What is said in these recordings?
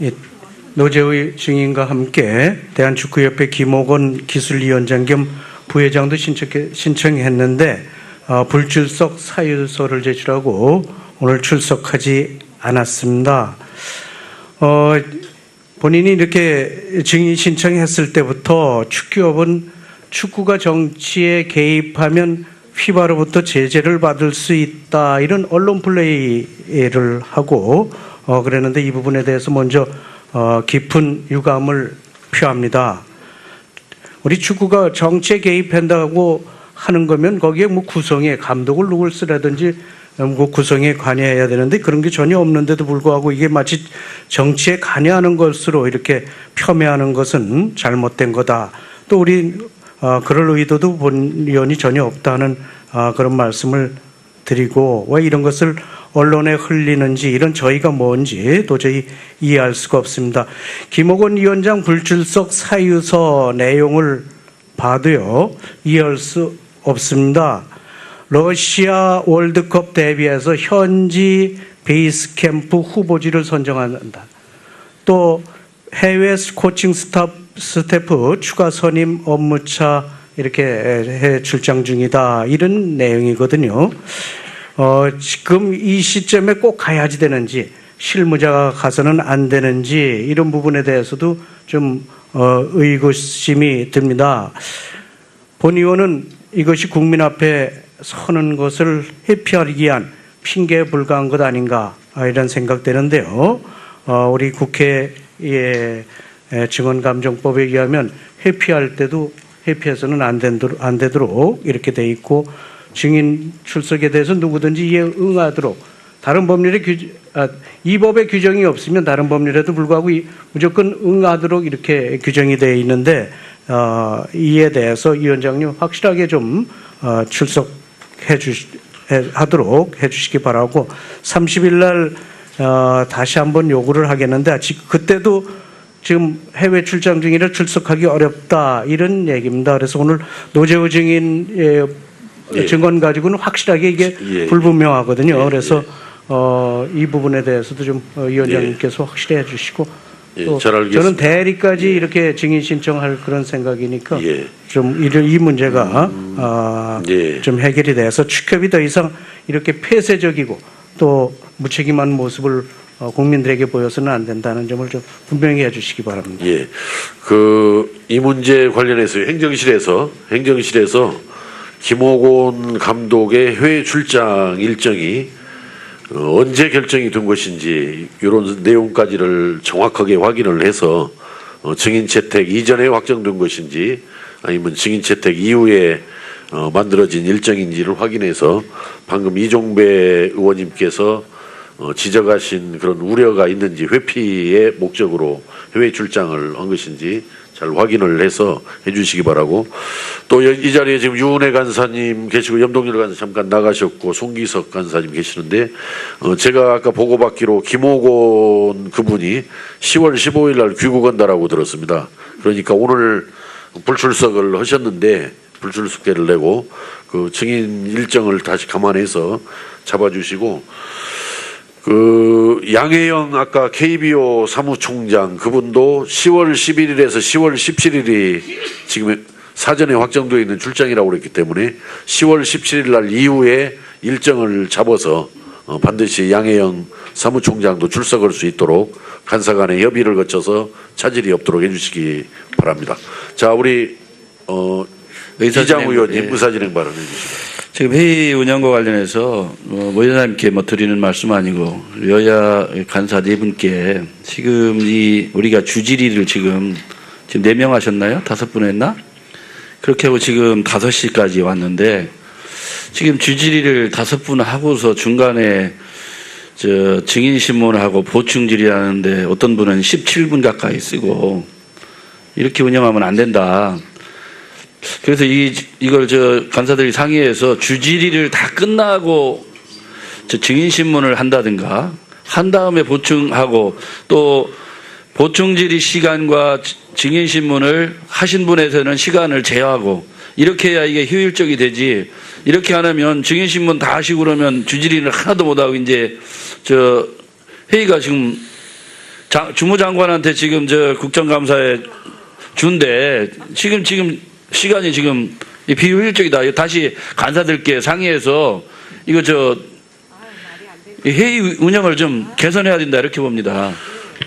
이 노재의 증인과 함께 대한축구협회 김옥원 기술위원장 겸 부회장도 신청해, 신청했는데 어, 불출석 사유서를 제출하고 오늘 출석하지 않았습니다. 어, 본인이 이렇게 증인 신청했을 때부터 축구협은 축구가 정치에 개입하면 피바로부터 제재를 받을 수 있다 이런 언론 플레이를 하고 어, 그랬는데 이 부분에 대해서 먼저 어, 깊은 유감을 표합니다. 우리 축구가 정치에 개입한다고 하는 거면 거기에 뭐 구성에 감독을 누굴 쓰라든지 뭐 구성에 관여해야 되는데 그런 게 전혀 없는데도 불구하고 이게 마치 정치에 관여하는 것으로 이렇게 폄훼하는 것은 잘못된 거다. 또 우리 어, 그럴 의도도 본 의원이 전혀 없다는 어, 그런 말씀을 드리고 왜 이런 것을 언론에 흘리는지 이런 저희가 뭔지 도저히 이해할 수가 없습니다. 김옥원 위원장 불출석 사유서 내용을 봐도요 이해할 수 없습니다. 러시아 월드컵 대비해서 현지 베이스 캠프 후보지를 선정한다. 또 해외 코칭 스탑, 스태프 추가 선임 업무차 이렇게 해 출장 중이다. 이런 내용이거든요. 어, 지금 이 시점에 꼭 가야지 되는지 실무자가 가서는 안 되는지 이런 부분에 대해서도 좀 어, 의구심이 듭니다. 본 의원은 이것이 국민 앞에 서는 것을 회피하기 위한 핑계에 불과한 것 아닌가 아, 이런 생각되는데요. 어, 우리 국회의 증언감정법에 의하면 회피할 때도 회피해서는 안, 된도록, 안 되도록 이렇게 돼 있고 증인 출석에 대해서 누구든지 이에 응하도록 다른 법률의 규, 아, 이 법의 규정이 없으면 다른 법률에도 불구하고 이, 무조건 응하도록 이렇게 규정이 되어 있는데 어, 이에 대해서 위원장님 확실하게 좀 어, 출석해 주시 해- 하도록 해주시기 바라고 30일 날 어, 다시 한번 요구를 하겠는데 아직 그때도 지금 해외 출장 중이라 출석하기 어렵다 이런 얘기입니다. 그래서 오늘 노재호 증인의 예. 증언 가지고는 확실하게 이게 예. 불분명하거든요. 예, 그래서 어, 이 부분에 대해서도 좀 어, 위원장님께서 확실히 해주시고 예, 또 잘 알겠습니다. 저는 대리까지 이렇게 증인 신청할 그런 생각이니까 예. 좀 이, 이 문제가 아, 예. 좀 해결이 돼서 축협이 더 이상 이렇게 폐쇄적이고 또 무책임한 모습을 어, 국민들에게 보여서는 안 된다는 점을 좀 분명히 해주시기 바랍니다. 예. 그, 이 문제 관련해서 행정실에서, 행정실에서 김호곤 감독의 해외 출장 일정이 어, 언제 결정이 된 것인지 이런 내용까지를 정확하게 확인을 해서 어, 증인 채택 이전에 확정된 것인지 아니면 증인 채택 이후에 어, 만들어진 일정인지를 확인해서 방금 이종배 의원님께서 어, 지적하신 그런 우려가 있는지 회피의 목적으로 해외 출장을 한 것인지 잘 확인을 해서 해주시기 바라고 또 이 자리에 지금 유은혜 간사님 계시고 염동열 간사 잠깐 나가셨고 송기석 간사님 계시는데 어, 제가 아까 보고받기로 김호곤 그분이 10월 15일 날 귀국한다라고 들었습니다. 그러니까 오늘 불출석을 하셨는데 불출석계를 내고 그 증인 일정을 다시 감안해서 잡아주시고 그 양혜영 아까 KBO 사무총장 그분도 10월 11일에서 10월 17일이 지금 사전에 확정되어 있는 출장이라고 그랬기 때문에 10월 17일 날 이후에 일정을 잡아서 어, 반드시 양혜영 사무총장도 출석할 수 있도록 간사 간의 협의를 거쳐서 차질이 없도록 해주시기 바랍니다. 자 우리 어, 의사 이장 의원님 예. 의사진행 발언해 주시기 지금 회의 운영과 관련해서 뭐 의원님께 뭐 드리는 말씀 아니고 여야 간사 네 분께 지금 이 우리가 주질의를 지금 지금 네 명 하셨나요? 다섯 분 했나? 그렇게 하고 지금 다섯 시까지 왔는데 지금 주질의를 다섯 분 하고서 중간에 저 증인 신문하고 보충 질의하는데 어떤 분은 17분 가까이 쓰고 이렇게 운영하면 안 된다. 그래서 이 이걸 저 간사들이 상의해서 주질의를 다 끝나고 저 증인 신문을 한다든가 한 다음에 보충하고 또 보충 질의 시간과 지- 증인 신문을 하신 분에서는 시간을 제어하고 이렇게 해야 이게 효율적이 되지. 이렇게 안 하면 증인 신문 다 하시고 그러면 주질의는 하나도 못 하고 이제 저 회의가 지금 장- 주무장관한테 지금 저 국정감사에 준데 지금 지금 시간이 지금 이 비효율적이다. 다시 간사들께 상의해서 이거 저이 회의 운영을 좀 개선해야 된다 이렇게 봅니다.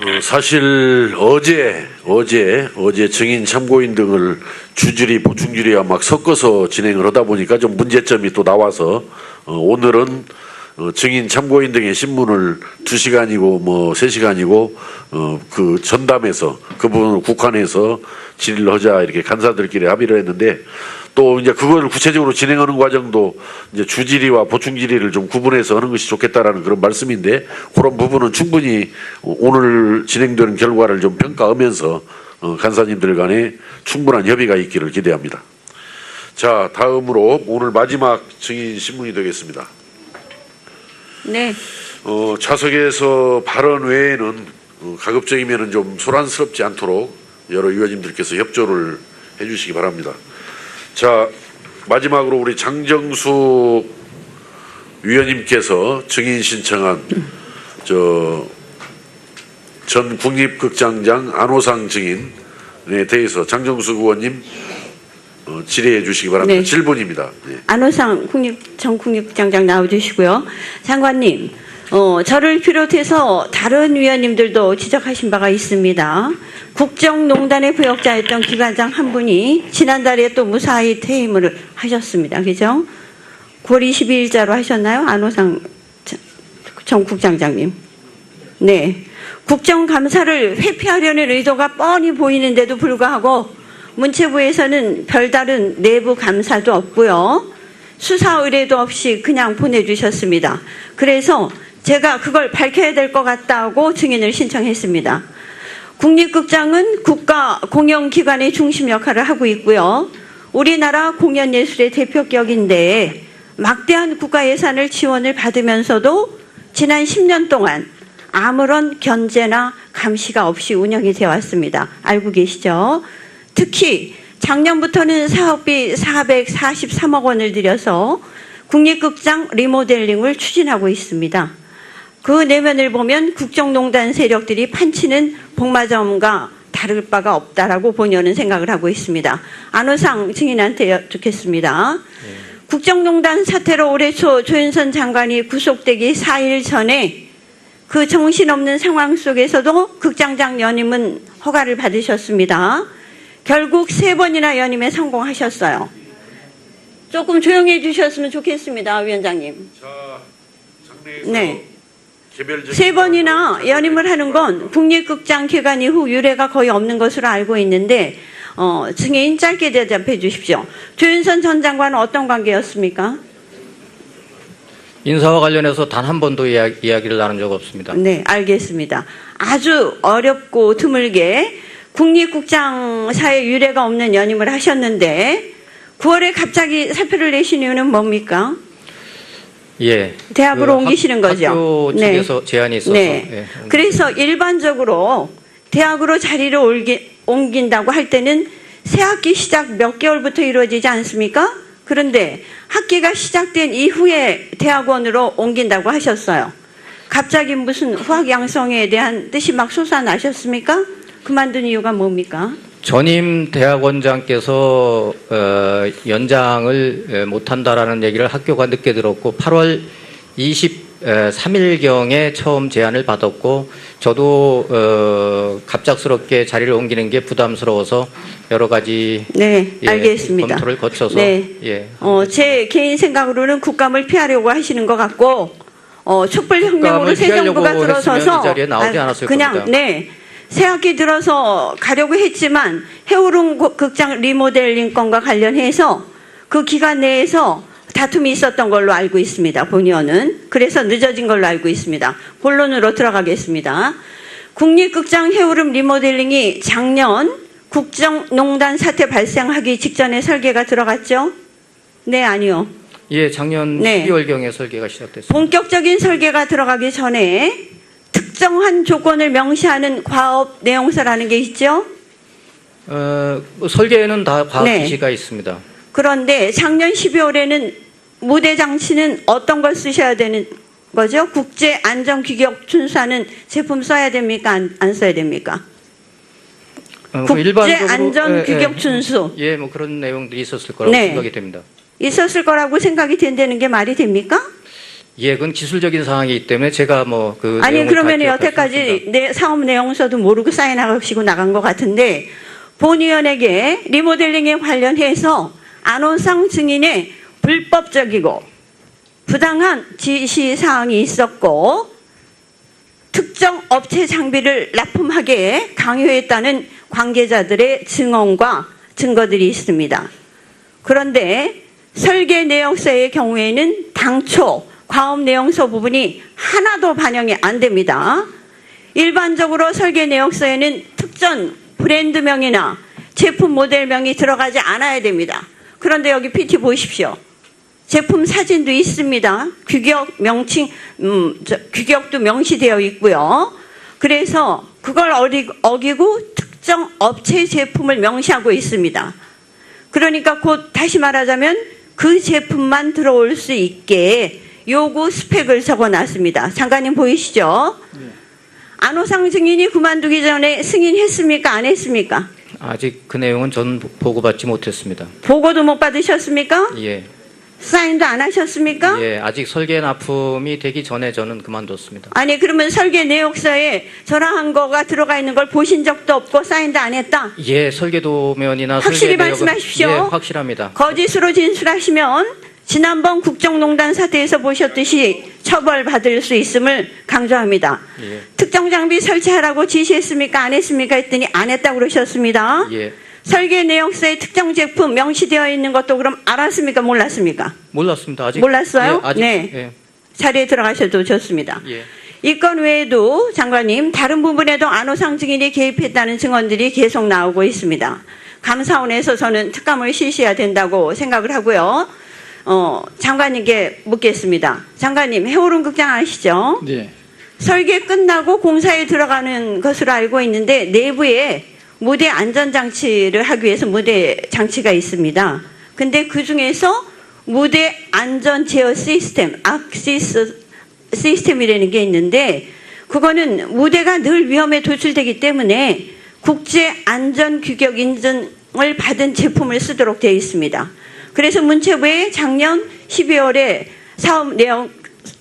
어, 사실 어제 어제 어제 증인 참고인 등을 주주리 보충주리와 막 섞어서 진행을 하다 보니까 좀 문제점이 또 나와서 어, 오늘은 어, 증인 참고인 등의 신문을 두 시간이고 뭐 세 시간이고 어, 그 전담해서 그 부분을 국한해서 질의를 하자 이렇게 간사들끼리 합의를 했는데 또 이제 그걸 구체적으로 진행하는 과정도 이제 주질의와 보충질의를 좀 구분해서 하는 것이 좋겠다라는 그런 말씀인데 그런 부분은 충분히 오늘 진행되는 결과를 좀 평가하면서 어, 간사님들 간에 충분한 협의가 있기를 기대합니다. 자, 다음으로 오늘 마지막 증인 신문이 되겠습니다. 네, 어, 좌석에서 발언 외에는 어, 가급적이면 좀 소란스럽지 않도록 여러 의원님들께서 협조를 해주시기 바랍니다. 자, 마지막으로 우리 장정수 위원님께서 증인 신청한 저 전 국립극장장 안호상 증인에 대해서 장정수 의원님 어, 질의해 주시기 바랍니다. 네. 7분입니다. 네. 안호상 국립 전 국립국장장 나와주시고요. 장관님, 어, 저를 비롯해서 다른 위원님들도 지적하신 바가 있습니다. 국정농단의 부역자였던 기관장 한 분이 지난달에 또 무사히 퇴임을 하셨습니다. 그죠? 9월 22일자로 하셨나요? 안호상 전- 전 국장장님. 네. 국정감사를 회피하려는 의도가 뻔히 보이는데도 불구하고 문체부에서는 별다른 내부 감사도 없고요. 수사 의뢰도 없이 그냥 보내주셨습니다. 그래서 제가 그걸 밝혀야 될 것 같다고 증인을 신청했습니다. 국립극장은 국가 공영기관의 중심 역할을 하고 있고요. 우리나라 공연예술의 대표격인데 막대한 국가 예산을 지원을 받으면서도 지난 10년 동안 아무런 견제나 감시가 없이 운영이 되어 왔습니다. 알고 계시죠? 특히 작년부터는 사업비 443억 원을 들여서 국립극장 리모델링을 추진하고 있습니다. 그 내면을 보면 국정농단 세력들이 판치는 복마점과 다를 바가 없다라고 본연은 생각을 하고 있습니다. 안호상 증인한테 여쭙겠습니다. 국정농단 사태로 올해 초 조윤선 장관이 구속되기 4일 전에 그 정신없는 상황 속에서도 극장장 연임은 허가를 받으셨습니다. 결국 세 번이나 연임에 성공하셨어요. 조금 조용히 해주셨으면 좋겠습니다, 위원장님. 네. 세 번이나 연임을 하는 건 국립극장 개관 이후 유례가 거의 없는 것으로 알고 있는데 어, 증인 짧게 대답해 주십시오. 조윤선 전 장관은 어떤 관계였습니까? 인사와 관련해서 단 한 번도 이야, 이야기를 나눈 적 없습니다. 네, 알겠습니다. 아주 어렵고 드물게 국립국장사에 유례가 없는 연임을 하셨는데 9월에 갑자기 사표를 내신 이유는 뭡니까? 예. 대학으로 그 옮기시는 학- 거죠? 학교 네. 측에서 제안이 있어서. 네. 예. 그래서 일반적으로 대학으로 자리를 옮기, 옮긴다고 할 때는 새 학기 시작 몇 개월부터 이루어지지 않습니까? 그런데 학기가 시작된 이후에 대학원으로 옮긴다고 하셨어요. 갑자기 무슨 후학 양성에 대한 뜻이 막 솟아나셨습니까? 그만둔 이유가 뭡니까? 전임 대학원장께서 어, 연장을 에, 못한다라는 얘기를 학교가 늦게 들었고 8월 23일경에 처음 제안을 받았고 저도 어, 갑작스럽게 자리를 옮기는 게 부담스러워서 여러 가지 네, 예, 알겠습니다. 검토를 거쳐서 네. 예, 어, 제 개인 생각으로는 국감을 피하려고 하시는 것 같고, 어, 촛불 혁명으로 국감을 새 정부가 들어서서 않았을 그냥 겁니다. 네. 새 학기 들어서 가려고 했지만 해오름 고- 극장 리모델링 건과 관련해서 그 기간 내에서 다툼이 있었던 걸로 알고 있습니다. 본의원은 그래서 늦어진 걸로 알고 있습니다. 본론으로 들어가겠습니다. 국립극장 해오름 리모델링이 작년 국정농단 사태 발생하기 직전에 설계가 들어갔죠? 네, 아니요. 예, 작년 네. 12월경에 설계가 시작됐습니다. 본격적인 설계가 들어가기 전에 특정한 조건을 명시하는 과업 내용서라는 게 있죠? 어, 뭐 설계에는 다 과학 네. 지시가 있습니다. 그런데 작년 12월에는 무대 장치는 어떤 걸 쓰셔야 되는 거죠. 국제 안전 규격 준수하는 제품 써야 됩니까? 안, 안 써야 됩니까? 어, 뭐 국제 안전 예, 규격 예. 준수 예, 뭐 그런 내용들이 있었을 거라고 네. 생각이 됩니다. 있었을 거라고 생각이 된다는 게 말이 됩니까? 예, 그건 기술적인 사항이기 때문에 제가 뭐 그 아니 그러면 여태까지 내 사업 내용서도 모르고 사인하시고 나간 것 같은데 본의원에게 리모델링에 관련해서 안원상 증인의 불법적이고 부당한 지시 사항이 있었고 특정 업체 장비를 납품하게 강요했다는 관계자들의 증언과 증거들이 있습니다. 그런데 설계 내역서의 경우에는 당초 과업 내용서 부분이 하나도 반영이 안 됩니다. 일반적으로 설계 내역서에는 특정 브랜드명이나 제품 모델명이 들어가지 않아야 됩니다. 그런데 여기 PT 보십시오. 제품 사진도 있습니다. 규격 명칭, 음, 저, 규격도 명시되어 있고요. 그래서 그걸 어리, 어기고 특정 업체 제품을 명시하고 있습니다. 그러니까 곧 다시 말하자면 그 제품만 들어올 수 있게 요구 스펙을 적어 놨습니다. 장관님 보이시죠? 안호상 증인이 그만두기 전에 승인했습니까? 안 했습니까? 아직 그 내용은 전 보고받지 못했습니다. 보고도 못 받으셨습니까? 예, 사인도 안 하셨습니까? 예, 아직 설계 납품이 되기 전에 저는 그만뒀습니다. 아니 그러면 설계 내역서에 저랑한 거가 들어가 있는 걸 보신 적도 없고 사인도 안 했다. 예, 설계 도면이나 확실히 설계 내역은- 말씀하십시오. 예, 확실합니다. 거짓으로 진술하시면 지난번 국정농단 사태에서 보셨듯이 처벌받을 수 있음을 강조합니다. 예, 특정 장비 설치하라고 지시했습니까? 안 했습니까? 했더니 안 했다고 그러셨습니다. 예, 설계 내역서에 특정 제품 명시되어 있는 것도 그럼 알았습니까? 몰랐습니까? 몰랐습니다. 아직 몰랐어요? 예, 아직 네. 예, 자리에 들어가셔도 좋습니다. 예. 이건 외에도 장관님 다른 부분에도 안호상 증인이 개입했다는 증언들이 계속 나오고 있습니다. 감사원에서 저는 특감을 실시해야 된다고 생각을 하고요. 어, 장관님께 묻겠습니다. 장관님 해오름 극장 아시죠? 네. 설계 끝나고 공사에 들어가는 것으로 알고 있는데 내부에 무대 안전 장치를 하기 위해서 무대 장치가 있습니다. 근데 그 중에서 무대 안전 제어 시스템, 악시스 시스템이라는 게 있는데 그거는 무대가 늘 위험에 도출되기 때문에 국제 안전 규격 인증을 받은 제품을 쓰도록 되어 있습니다. 그래서 문체부에 작년 12월에 사업 내용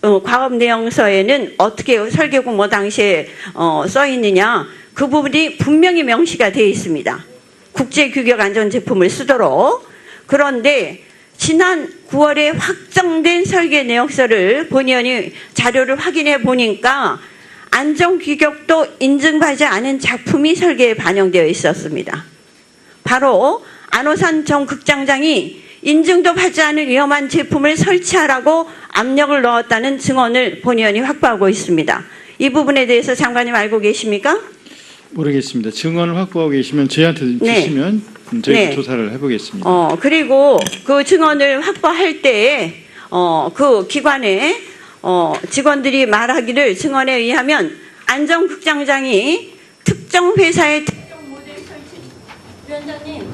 어, 과업 내용서에는 어떻게 설계 공모 당시에 어, 써 있느냐 그 부분이 분명히 명시가 되어 있습니다. 국제 규격 안전 제품을 쓰도록 그런데 지난 9월에 확정된 설계 내역서를 본의원이 자료를 확인해 보니까 안전 규격도 인증받지 않은 작품이 설계에 반영되어 있었습니다. 바로 안호산 전 극장장이 인증도 받지 않은 위험한 제품을 설치하라고 압력을 넣었다는 증언을 본의원이 확보하고 있습니다. 이 부분에 대해서 장관님 알고 계십니까? 모르겠습니다. 증언을 확보하고 계시면 저희한테 네. 주시면 저희가 네. 조사를 해보겠습니다. 어, 그리고 그 증언을 확보할 때에, 어, 그 기관의, 어, 직원들이 말하기를 증언에 의하면 안전극장장이 특정 회사의 특정 모델 설치, 위원장님,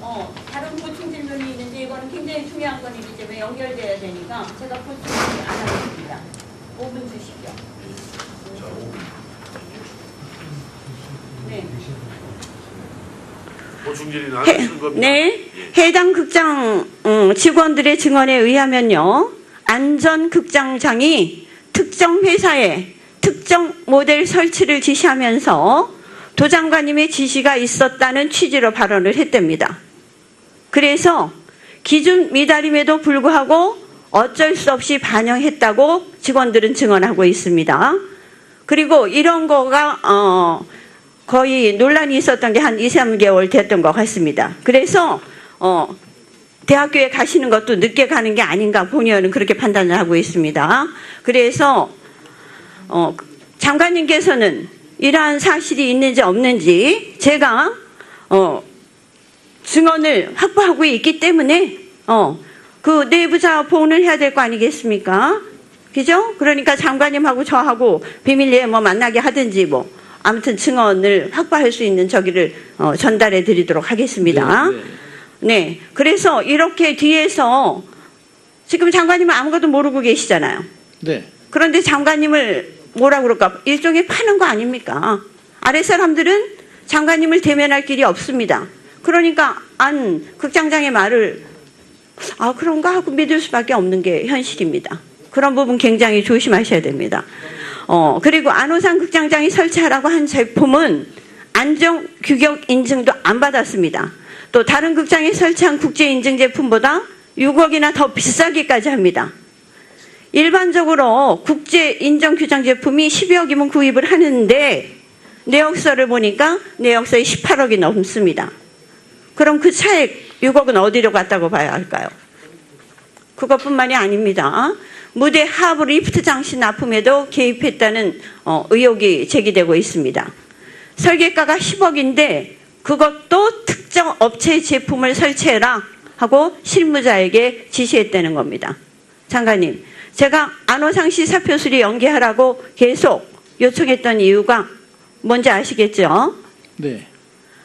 어, 다른 보충 질문이 있는데 이거는 굉장히 중요한 건이기 때문에 연결돼야 되니까 제가 보충 안 하겠습니다. 5분 주시죠. 네. 보충질의는 해, 하시는 겁니다. 네, 해당 극장 음, 직원들의 증언에 의하면요, 안전 극장장이 특정 회사에 특정 모델 설치를 지시하면서 도장관님의 지시가 있었다는 취지로 발언을 했답니다. 그래서 기준 미달임에도 불구하고 어쩔 수 없이 반영했다고 직원들은 증언하고 있습니다. 그리고 이런 거가 어, 거의 논란이 있었던 게 한 2, 3개월 됐던 것 같습니다. 그래서 어, 대학교에 가시는 것도 늦게 가는 게 아닌가 본의원은 그렇게 판단을 하고 있습니다. 그래서 어, 장관님께서는 이러한 사실이 있는지 없는지 제가 어, 증언을 확보하고 있기 때문에 어, 그 내부자 보호는 해야 될 거 아니겠습니까? 그죠? 그러니까 장관님하고 저하고 비밀리에 뭐 만나게 하든지 뭐 아무튼 증언을 확보할 수 있는 저기를 어, 전달해 드리도록 하겠습니다. 네, 네. 네. 그래서 이렇게 뒤에서 지금 장관님은 아무것도 모르고 계시잖아요. 네. 그런데 장관님을 뭐라 그럴까? 일종의 파는 거 아닙니까? 아래 사람들은 장관님을 대면할 길이 없습니다. 그러니까 안 극장장의 말을 아 그런가 하고 믿을 수밖에 없는 게 현실입니다. 그런 부분 굉장히 조심하셔야 됩니다. 어 그리고 안호상 극장장이 설치하라고 한 제품은 안정 규격 인증도 안 받았습니다. 또 다른 극장에 설치한 국제 인증 제품보다 6억이나 더 비싸기까지 합니다. 일반적으로 국제 인정 규정 제품이 12억이면 구입을 하는데 내역서를 보니까 내역서에 18억이 넘습니다. 그럼 그 차액 6억은 어디로 갔다고 봐야 할까요? 그것뿐만이 아닙니다. 무대 하부 리프트 장치 납품에도 개입했다는 어, 의혹이 제기되고 있습니다. 설계가가 10억인데 그것도 특정 업체의 제품을 설치해라 하고 실무자에게 지시했다는 겁니다. 장관님, 제가 안호상 씨 사표 수리 연기하라고 계속 요청했던 이유가 뭔지 아시겠죠? 네.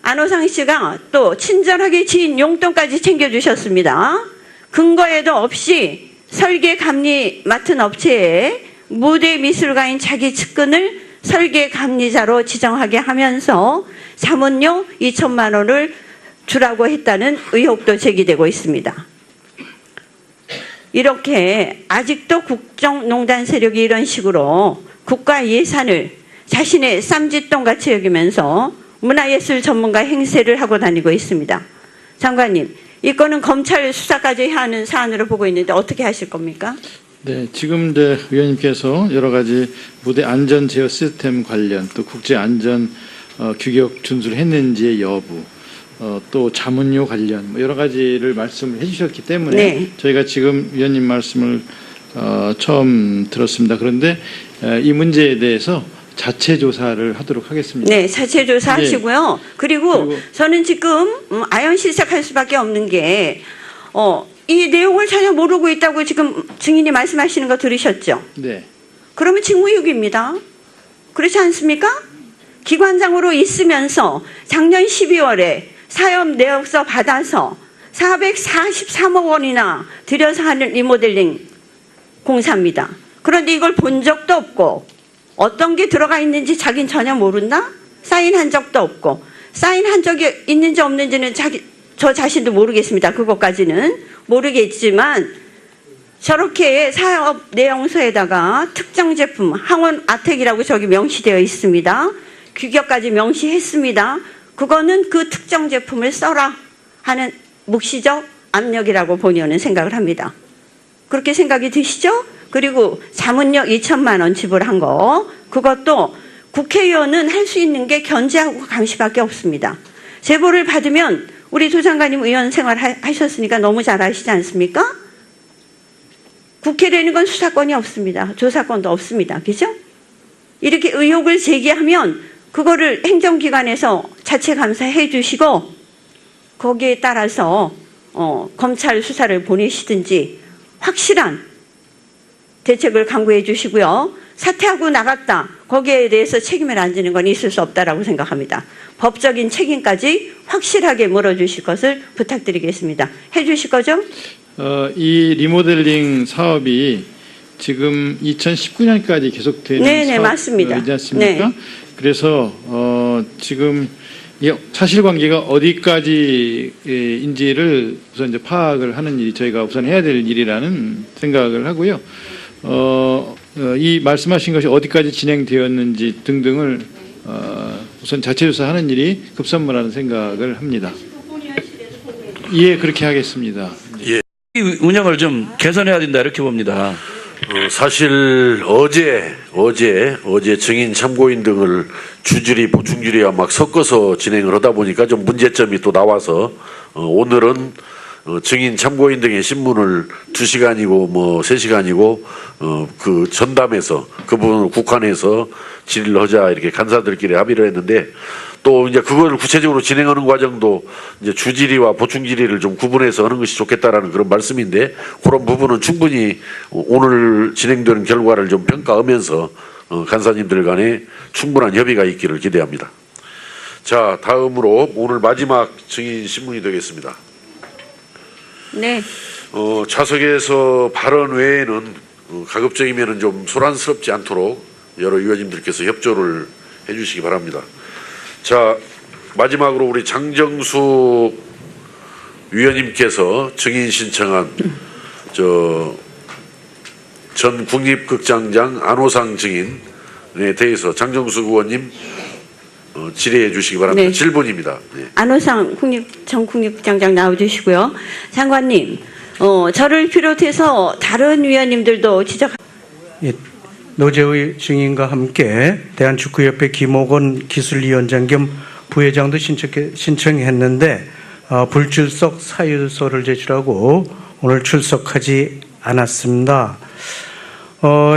안호상 씨가 또 친절하게 지인 용돈까지 챙겨주셨습니다. 근거에도 없이 설계 감리 맡은 업체에 무대 미술가인 자기 측근을 설계 감리자로 지정하게 하면서 자문료 2천만 원을 주라고 했다는 의혹도 제기되고 있습니다. 이렇게 아직도 국정농단 세력이 이런 식으로 국가 예산을 자신의 쌈짓돈 같이 여기면서 문화예술 전문가 행세를 하고 다니고 있습니다. 장관님, 이 건은 검찰 수사까지 해야 하는 사안으로 보고 있는데 어떻게 하실 겁니까? 네, 지금 이제 의원님께서 여러 가지 무대 안전 제어 시스템 관련 또 국제 안전 어, 규격 준수를 했는지의 여부 어, 또 자문료 관련 뭐 여러 가지를 말씀을 해주셨기 때문에 네. 저희가 지금 위원님 말씀을 어, 처음 들었습니다. 그런데 에, 이 문제에 대해서 자체 조사를 하도록 하겠습니다. 네, 자체 조사하시고요. 그리고, 네. 그리고- 저는 지금 음, 아연실색할 수밖에 없는 게, 어, 이 내용을 전혀 모르고 있다고 지금 증인이 말씀하시는 거 들으셨죠? 네. 그러면 직무유기입니다. 그렇지 않습니까? 기관장으로 있으면서 작년 12월에 사업 내역서 받아서 443억 원이나 들여서 하는 리모델링 공사입니다. 그런데 이걸 본 적도 없고 어떤 게 들어가 있는지 자긴 전혀 모른다? 사인한 적도 없고 사인한 적이 있는지 없는지는 자기 저 자신도 모르겠습니다. 그것까지는 모르겠지만 저렇게 사업 내용서에다가 특정 제품 항원 아텍이라고 저기 명시되어 있습니다. 규격까지 명시했습니다. 그거는 그 특정 제품을 써라 하는 묵시적 압력이라고 본의원은 생각을 합니다. 그렇게 생각이 드시죠? 그리고 자문료 2천만 원 지불한 거 그것도 국회의원은 할 수 있는 게 견제하고 감시밖에 없습니다. 제보를 받으면 우리 조 장관님 의원 생활 하- 하셨으니까 너무 잘 아시지 않습니까? 국회라는 건 수사권이 없습니다. 조사권도 없습니다. 그죠? 이렇게 의혹을 제기하면 그거를 행정기관에서 자체 감사해 주시고 거기에 따라서 어, 검찰 수사를 보내시든지 확실한 대책을 강구해 주시고요. 사퇴하고 나갔다. 거기에 대해서 책임을 안 지는 건 있을 수 없다라고 생각합니다. 법적인 책임까지 확실하게 물어주실 것을 부탁드리겠습니다. 해 주실 거죠? 어, 이 리모델링 사업이 지금 2019년까지 계속되는 네, 네, 사업이지 맞습니다. 않습니까? 네. 그래서 어, 지금 이 사실관계가 어디까지인지를 우선 이제 파악을 하는 일이 저희가 우선 해야 될 일이라는 생각을 하고요. 어, 어, 이 말씀하신 것이 어디까지 진행되었는지 등등을 어, 우선 자체 조사하는 일이 급선무라는 생각을 합니다. 예, 그렇게 하겠습니다. 이 운영을 좀 개선해야 된다 이렇게 봅니다. 어, 사실 어제 어제 어제 증인 참고인 등을 주주리 보충주리와 막 섞어서 진행을 하다 보니까 좀 문제점이 또 나와서 어, 오늘은 어, 증인 참고인 등의 신문을 두 시간이고 뭐 세 시간이고 어, 그 전담해서 그 부분을 국한해서 질의를 하자 이렇게 간사들끼리 합의를 했는데 또 이제 그걸 구체적으로 진행하는 과정도 이제 주질의와 보충질의를 좀 구분해서 하는 것이 좋겠다라는 그런 말씀인데 그런 부분은 충분히 오늘 진행되는 결과를 좀 평가하면서 어, 간사님들 간에 충분한 협의가 있기를 기대합니다. 자, 다음으로 오늘 마지막 증인 신문이 되겠습니다. 네. 어, 좌석에서 발언 외에는 어, 가급적이면은 좀 소란스럽지 않도록 여러 위원님들께서 협조를 해주시기 바랍니다. 자 마지막으로 우리 장정수 위원님께서 증인 신청한 저 전 국립극장장 안호상 증인에 대해서 장정수 의원님 어, 질의해 주시기 바랍니다. 네. 질문입니다. 네. 안호상 국립 전 국립장장 나와주시고요. 장관님, 어, 저를 비롯해서 다른 위원님들도 지적. 예, 노재의 증인과 함께 대한축구협회 김옥원 기술위원장 겸 부회장도 신청해, 신청했는데 어, 불출석 사유서를 제출하고 오늘 출석하지 않았습니다. 어,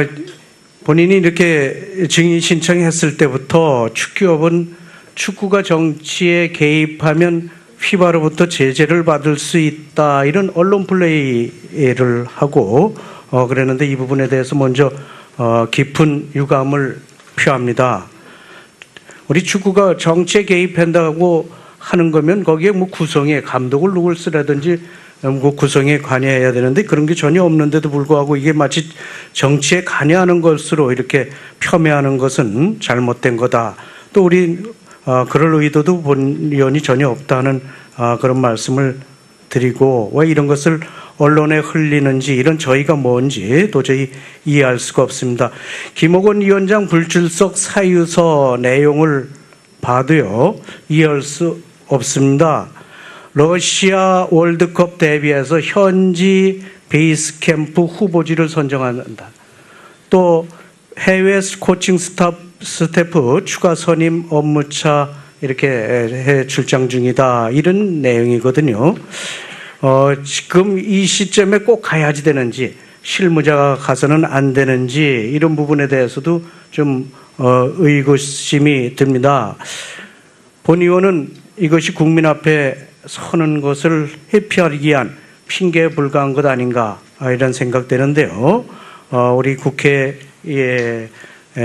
본인이 이렇게 증인 신청했을 때부터 축구협은 축구가 정치에 개입하면 피바로부터 제재를 받을 수 있다 이런 언론 플레이를 하고 어, 그랬는데 이 부분에 대해서 먼저 어, 깊은 유감을 표합니다. 우리 축구가 정치에 개입한다고 하는 거면 거기에 뭐 구성에 감독을 누굴 쓰라든지 뭐 구성에 관여해야 되는데 그런 게 전혀 없는데도 불구하고 이게 마치 정치에 관여하는 것으로 이렇게 폄훼하는 것은 잘못된 거다. 또 우리 어, 그럴 의도도 본 의원이 전혀 없다는 어, 그런 말씀을 드리고 왜 이런 것을 언론에 흘리는지 이런 저희가 뭔지 도저히 이해할 수가 없습니다. 김옥원 위원장 불출석 사유서 내용을 봐도요 이해할 수 없습니다. 러시아 월드컵 대비해서 현지 베이스 캠프 후보지를 선정한다. 또 해외 코칭 스탑 스태프 추가 선임 업무차 이렇게 해 출장 중이다 이런 내용이거든요. 어, 지금 이 시점에 꼭 가야지 되는지 실무자가 가서는 안 되는지 이런 부분에 대해서도 좀 어, 의구심이 듭니다. 본 의원은 이것이 국민 앞에 서는 것을 회피하기 위한 핑계에 불과한 것 아닌가 아, 이런 생각되는데요. 어, 우리 국회의 에,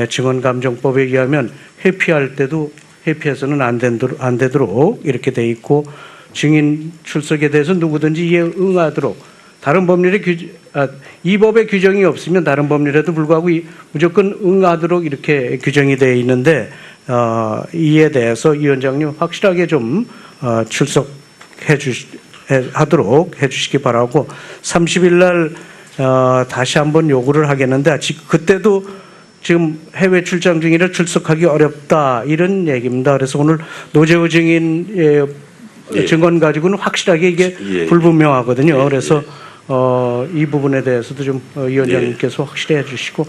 증언감정법에 의하면 회피할 때도 회피해서는 안 되도록, 안 되도록 이렇게 돼 있고 증인 출석에 대해서 누구든지 이에 응하도록 다른 법률의 규, 아, 이 법의 규정이 없으면 다른 법률에도 불구하고 이, 무조건 응하도록 이렇게 규정이 되어 있는데 어, 이에 대해서 위원장님 확실하게 좀 어, 출석 해주 하도록 해주시기 바라고 30일 날 어, 다시 한번 요구를 하겠는데 아직 그때도 지금 해외 출장 중이라 출석하기 어렵다 이런 얘기입니다. 그래서 오늘 노재호 증인의 예. 증언 가지고는 확실하게 이게 예. 불분명하거든요. 예. 그래서 어, 이 부분에 대해서도 좀 어, 위원장님께서 확실히 해주시고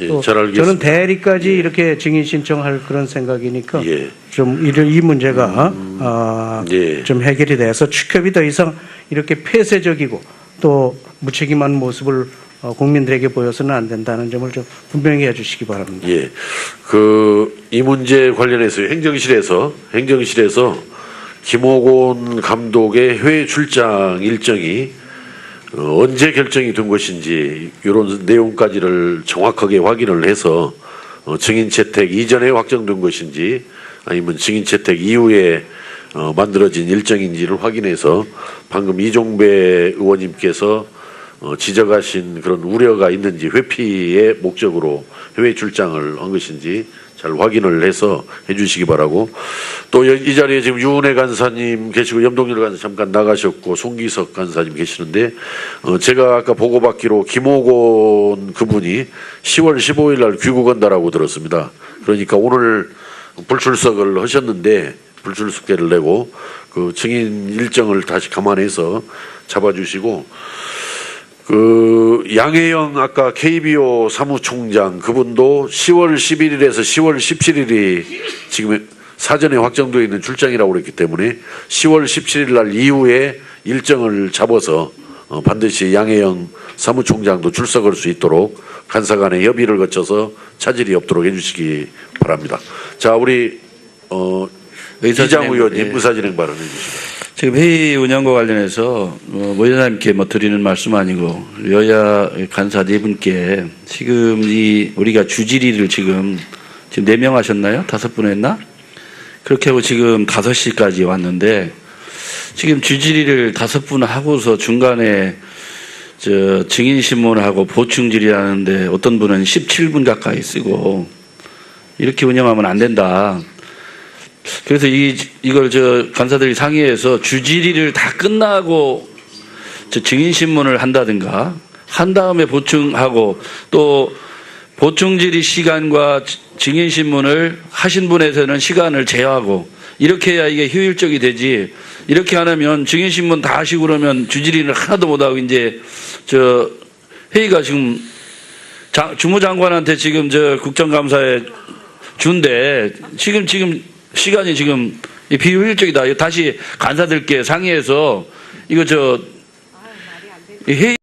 예. 저는 대리까지 이렇게 증인 신청할 그런 생각이니까 예. 음, 좀 이, 이 문제가 아, 예. 좀 해결이 돼서 축협이 더 이상 이렇게 폐쇄적이고 또 무책임한 모습을 어, 국민들에게 보여서는 안 된다는 점을 좀 분명히 해주시기 바랍니다. 예. 그, 이 문제 관련해서 행정실에서, 행정실에서 김호곤 감독의 해외 출장 일정이 어, 언제 결정이 된 것인지 이런 내용까지를 정확하게 확인을 해서 어, 증인 채택 이전에 확정된 것인지 아니면 증인 채택 이후에 어, 만들어진 일정인지를 확인해서 방금 이종배 의원님께서 어, 지적하신 그런 우려가 있는지 회피의 목적으로 해외 출장을 한 것인지 잘 확인을 해서 해주시기 바라고 또 이 자리에 지금 유은혜 간사님 계시고 염동열 간사 잠깐 나가셨고 송기석 간사님 계시는데 어, 제가 아까 보고받기로 김호곤 그분이 10월 15일 날 귀국한다라고 들었습니다. 그러니까 오늘 불출석을 하셨는데 불출석계를 내고 그 증인 일정을 다시 감안해서 잡아주시고 그 양혜영 아까 KBO 사무총장 그분도 10월 11일에서 10월 17일이 지금 사전에 확정되어 있는 출장이라고 그랬기 때문에 10월 17일 날 이후에 일정을 잡아서 어, 반드시 양혜영 사무총장도 출석할 수 있도록 간사 간의 협의를 거쳐서 차질이 없도록 해주시기 바랍니다. 자 우리 어, 이장 의원님 예. 의사진행 발언해 주시기 지금 회의 운영과 관련해서 어, 모 의원님께 뭐 드리는 말씀 아니고 여야 간사 네 분께 지금 이 우리가 주질의를 지금 지금 네 명 하셨나요? 다섯 분 했나? 그렇게 하고 지금 다섯 시까지 왔는데 지금 주질의를 다섯 분 하고서 중간에 저 증인 신문하고 보충 질의 하는데 어떤 분은 17분 가까이 쓰고 이렇게 운영하면 안 된다. 그래서 이 이걸 저 간사들이 상의해서 주질의를 다 끝나고 저 증인 신문을 한다든가 한 다음에 보충하고 또 보충 질의 시간과 지- 증인 신문을 하신 분에서는 시간을 제어하고 이렇게 해야 이게 효율적이 되지. 이렇게 안 하면 증인 신문 다 하시고 그러면 주질의는 하나도 못 하고 이제 저 회의가 지금 장- 주무장관한테 지금 저 국정감사에 준대. 지금 지금 시간이 지금 이 비효율적이다. 다시 간사들께 상의해서 이거 저이 회의